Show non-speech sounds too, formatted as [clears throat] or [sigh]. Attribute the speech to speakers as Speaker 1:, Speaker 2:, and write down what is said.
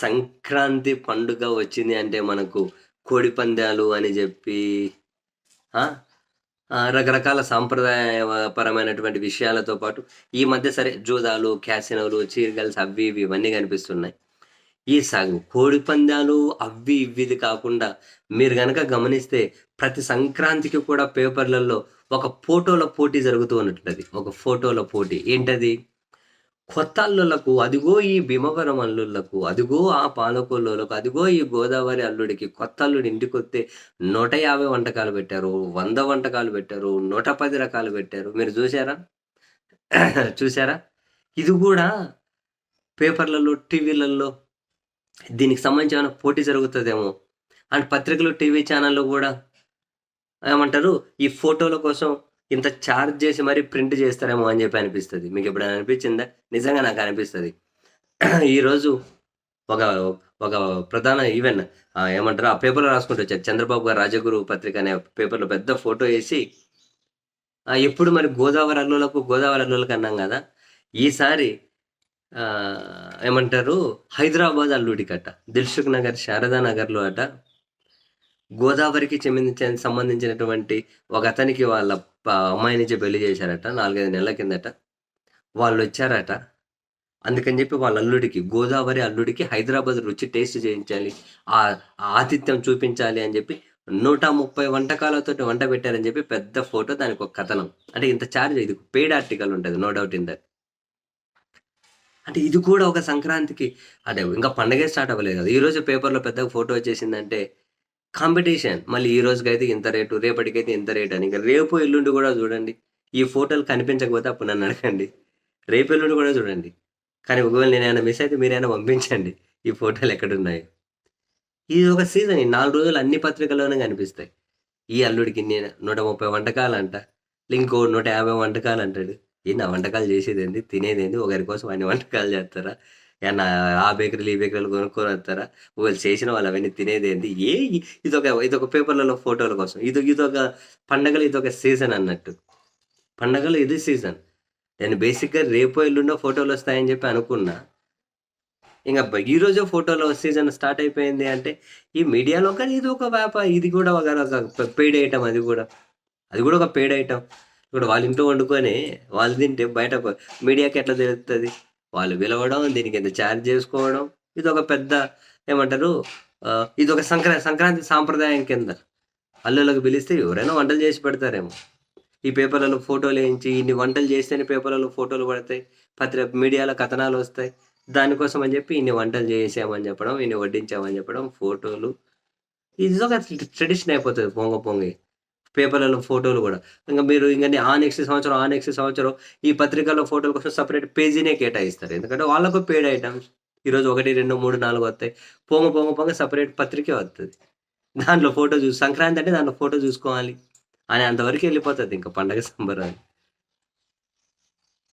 Speaker 1: సంక్రాంతి పండుగ వచ్చింది అంటే మనకు కోడి పందాలు అని చెప్పి రకరకాల సాంప్రదాయపరమైనటువంటి విషయాలతో పాటు ఈ మధ్య సరే జూదాలు క్యాసినోలు చీరగల్స్ అవి ఇవి ఇవన్నీ కనిపిస్తున్నాయి. ఈ సాగు కోడి పందాలు అవి ఇవిది కాకుండా మీరు గనక గమనిస్తే ప్రతి సంక్రాంతికి కూడా పేపర్లలో ఒక ఫోటోల పోటీ జరుగుతూ ఉన్నట్లది ఒక ఫోటోల పోటీ. ఏంటది? కొత్త అల్లులకు అదిగో ఈ భీమవరం అల్లుళ్ళకు అదిగో ఆ పాలకొల్లులకు అదిగో ఈ గోదావరి అల్లుడికి కొత్త అల్లుడి ఇంటికి వస్తే నూట యాభై వంటకాలు పెట్టారు వంద వంటకాలు పెట్టారు నూట పది రకాలు పెట్టారు. మీరు చూసారా [coughs] చూసారా ఇది కూడా పేపర్లలో టీవీలలో దీనికి సంబంధించిన పోటీ జరుగుతుందేమో? అండ్ పత్రికలు టీవీ ఛానల్లో కూడా ఏమంటారు? ఈ ఫోటోల కోసం ఇంత ఛార్జ్ చేసి మరీ ప్రింట్ చేస్తారేమో అని చెప్పి అనిపిస్తుంది. మీకు ఎప్పుడైనా అనిపించిందా? నిజంగా నాకు అనిపిస్తుంది. [clears throat] ఈరోజు ఒక ఒక ప్రధాన ఈవెన్ ఏమంటారు? ఆ పేపర్లో రాసుకుంటూ వచ్చారు. చంద్రబాబు గారు రాజగురు పత్రిక అనే పేపర్లో పెద్ద ఫోటో వేసి ఎప్పుడు మరి గోదావరి అల్లులకు గోదావరి అల్లులకు అన్నాం కదా? ఈసారి ఏమంటారు? హైదరాబాద్ అల్లుడికట దిల్సుఖ్ నగర్ శారదా నగర్లో అట గోదావరికి చెందించిన సంబంధించినటువంటి ఒక అతనికి వాళ్ళ అమ్మాయి నుంచి పెళ్ళి చేశారట నాలుగైదు నెలల కిందట. వాళ్ళు వచ్చారట. అందుకని చెప్పి వాళ్ళ అల్లుడికి గోదావరి అల్లుడికి హైదరాబాద్ రుచి టేస్ట్ చేయించాలి ఆ ఆతిథ్యం చూపించాలి అని చెప్పి నూట ముప్పై వంటకాలతో వంట పెట్టారని చెప్పి పెద్ద ఫోటో దానికి ఒక కథనం. అంటే ఇంత ఛార్జ్ ఇది పెయిడ్ ఆర్టికల్ ఉంటుంది నో డౌట్ ఇన్ దట్ అంటే ఇది కూడా ఒక సంక్రాంతికి అంటే ఇంకా పండగే స్టార్ట్ అవ్వలేదు కదా. ఈరోజు పేపర్లో పెద్ద ఫోటో వచ్చేసిందంటే కాంపిటీషన్. మళ్ళీ ఈ రోజుకైతే ఇంత రేటు రేపటికైతే ఇంత రేటు అని. ఇంకా రేపు ఎల్లుండి కూడా చూడండి. ఈ ఫోటోలు కనిపించకపోతే అప్పుడు నన్ను అడగండి. రేపు ఎల్లుండి కూడా చూడండి. కానీ ఒకవేళ నేనైనా మిస్ అయితే మీరైనా పంపించండి. ఈ ఫోటోలు ఎక్కడున్నాయి. ఇది ఒక సీజన్ ఈ నాలుగు రోజులు అన్ని పత్రికల్లోనే కనిపిస్తాయి. ఈ అల్లుడికి నేను నూట ముప్పై వంటకాలు అంట ఇంకో నూట యాభై వంటకాలు అంటాడు. ఏంది ఆ వంటకాలు చేసేది ఏంది తినేది ఏంది ఒకరి కోసం అన్ని వంటకాలు చేస్తారా? ఏమన్నా ఆ బేకరీలు ఈ బేకరీలు కొనుక్కొని వస్తారా? వాళ్ళు చేసిన వాళ్ళు అవన్నీ తినేది ఏంది? ఏ ఇదొక ఇదొక పేపర్లలో ఫోటోల కోసం. ఇది ఇదొక పండగలు ఇదొక సీజన్ అన్నట్టు. పండగలు ఇది సీజన్. నేను బేసిక్గా రేపు ఎల్లుండో ఫోటోలు వస్తాయని చెప్పి అనుకున్నా. ఇంకా ఈరోజు ఈ ఫోటోలో సీజన్ స్టార్ట్ అయిపోయింది అంటే ఈ మీడియాలో కానీ ఇది ఒక వ్యాపారం ఇది కూడా ఒక పెయిడ్ ఐటమ్ అది కూడా. అది కూడా ఒక పెయిడ్ ఐటమ్. ఇప్పుడు వాళ్ళ ఇంట్లో వండుకొని వాళ్ళు తింటే బయట మీడియాకి ఎట్లా తెలుస్తుంది వాళ్ళు పిలవడం దీనికి ఎంత ఛార్జ్ చేసుకోవడం ఇది ఒక పెద్ద ఏమంటారు ఇది ఒక సంక్రాంతి సంక్రాంతి సాంప్రదాయం కింద. అల్లులకు పిలిస్తే ఎవరైనా వంటలు చేసి పెడతారేమో. ఈ పేపర్లలో ఫోటోలు వేయించి ఇన్ని వంటలు చేస్తేనే పేపర్లలో ఫోటోలు పడతాయి పత్రిక మీడియాలో కథనాలు వస్తాయి. దానికోసం అని చెప్పి ఇన్ని వంటలు చేసామని చెప్పడం ఇన్ని వడ్డించామని చెప్పడం ఫోటోలు. ఇది ఒక ట్రెడిషన్ అయిపోతుంది పొంగ పొంగి. పేపర్లలో ఫోటోలు కూడా. ఇంకా మీరు ఇంకా ఆ నెక్స్ట్ సంవత్సరం ఆ నెక్స్ట్ సంవత్సరం ఈ పత్రికల్లో ఫోటోల కోసం సపరేట్ పేజీనే కేటాయిస్తారు. ఎందుకంటే వాళ్ళకు పేడ్ ఐటమ్స్ ఈరోజు ఒకటి రెండు మూడు నాలుగు వస్తాయి. పొంగ పొంగ పొంగ సపరేట్ పత్రికే వస్తుంది దాంట్లో ఫోటో చూసి సంక్రాంతి అంటే దాంట్లో ఫోటో చూసుకోవాలి. అని అంతవరకు వెళ్ళిపోతుంది ఇంకా పండగ సంబరాలు.